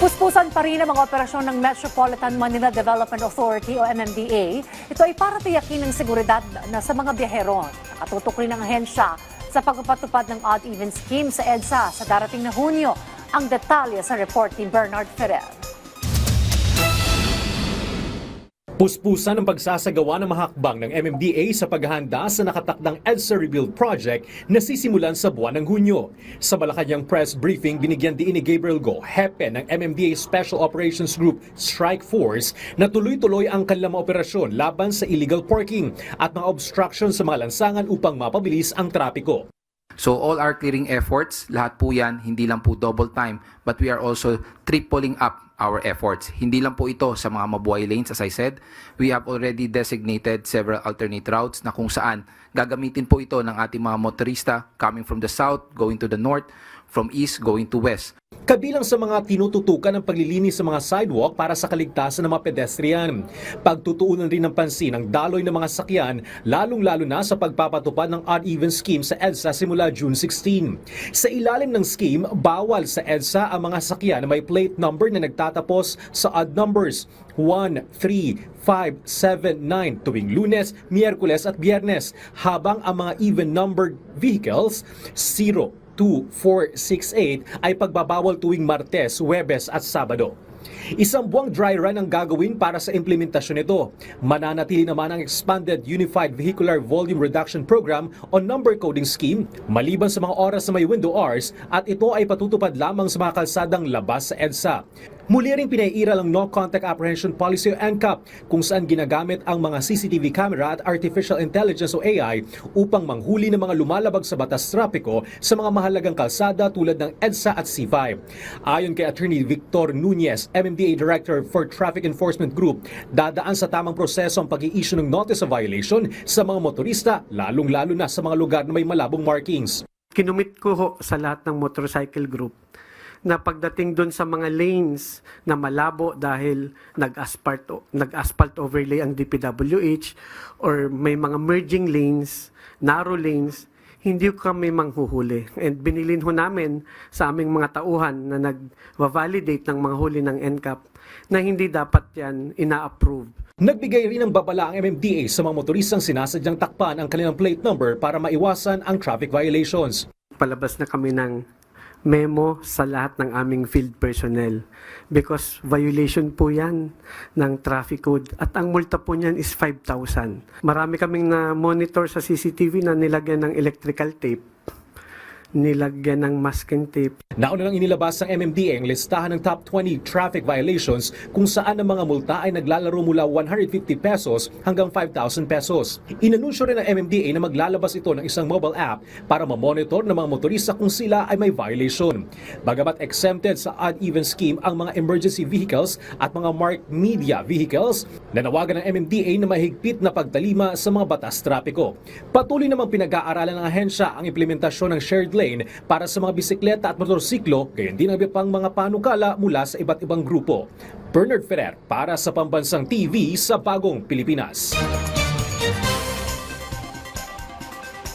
Puspusan pa rin ang mga operasyon ng Metropolitan Manila Development Authority o MMDA. Ito ay para tiyakin ng seguridad na sa mga biyahero. Nakatutok rin ang ahensya sa pagpapatupad ng odd-even scheme sa EDSA sa darating na Hunyo. Ang detalye sa report ni Bernard Ferrer. Puspusan ang pagsasagawa ng mga hakbang ng MMDA sa paghahanda sa nakatakdang EDSA Rebuild Project na sisimulan sa buwan ng Hunyo. Sa Malacanang press briefing, binigyan din ni Gabriel Go, hepe ng MMDA Special Operations Group Strike Force, na tuloy-tuloy ang kanilang operasyon laban sa illegal parking at mga obstruction sa mga lansangan upang mapabilis ang trapiko. So all our clearing efforts, lahat po yan, hindi lang po double time, but we are also tripling up our efforts. Hindi lang po ito sa mga mabuhay lanes, as I said. We have already designated several alternate routes na kung saan gagamitin po ito ng ating mga motorista coming from the south, going to the north, from east, going to west. Kabilang sa mga tinututukan ng paglilinis sa mga sidewalk para sa kaligtasan ng mga pedestrian. Pagtutuunan rin ng pansin ang daloy ng mga sakyan, lalong-lalo na sa pagpapatupad ng odd-even scheme sa EDSA simula June 16. Sa ilalim ng scheme, bawal sa EDSA ang mga sakyan na may plate number na nagtatapos sa odd numbers. 1, 3, 5, 7, 9 tuwing lunes, miyerkules at biyernes, habang ang mga even-numbered vehicles 0, 2, 4, 6, 8 ay pagbabawal tuwing Martes, Webes at Sabado. Isang buwang dry run ang gagawin para sa implementasyon nito. Mananatili naman ang Expanded Unified Vehicular Volume Reduction Program o Number Coding Scheme maliban sa mga oras na may window hours at ito ay patutupad lamang sa mga kalsadang labas sa EDSA. Muli ring pinairal ang No Contact Apprehension Policy o NCAP kung saan ginagamit ang mga CCTV camera at Artificial Intelligence o AI upang manghuli ng mga lumalabag sa batas trapiko sa mga mahalagang kalsada tulad ng EDSA at C5. Ayon kay Attorney Victor Nunez, MMDA Director for Traffic Enforcement Group, dadaan sa tamang proseso ang pag-i-issue ng notice of violation sa mga motorista, lalong-lalo na sa mga lugar na may malabong markings. kinumit ko ho sa lahat ng motorcycle group na pagdating doon sa mga lanes na malabo dahil nag-asphalt, nag-asphalt overlay ang DPWH or may mga merging lanes, narrow lanes, hindi ko kami manghuhuli. And binilin ho namin sa aming mga tauhan na nag-validate ng mga huli ng NCAP na hindi dapat yan ina-approve. Nagbigay rin ng babala ang MMDA sa mga motoristang sinasadyang takpan ang kanilang plate number para maiwasan ang traffic violations. palabas na kami ng memo sa lahat ng aming field personnel. Because violation po yan ng traffic code. At ang multa po niyan is 5,000. Marami kaming na monitor sa CCTV na nilagyan ng electrical tape, nilagyan ng masking tape, Nauna nang inilabas ng MMDA ang listahan ng top 20 traffic violations kung saan ang mga multa ay naglalaro mula 150 pesos hanggang 5,000 pesos. Inanunsyo rin ng MMDA na maglalabas ito ng isang mobile app para mamonitor ng mga motorista kung sila ay may violation. Bagamat exempted sa odd-even scheme ang mga emergency vehicles at mga marked media vehicles, nanawagan ng MMDA na mahigpit na pagtalima sa mga batas trapiko. Patuloy namang pinag-aaralan ng ahensya ang implementasyon ng shared lane para sa mga bisikleta at motorsiklo, gayon din ang pang mga panukala mula sa iba't ibang grupo. Bernard Ferrer para sa Pambansang TV sa Bagong Pilipinas.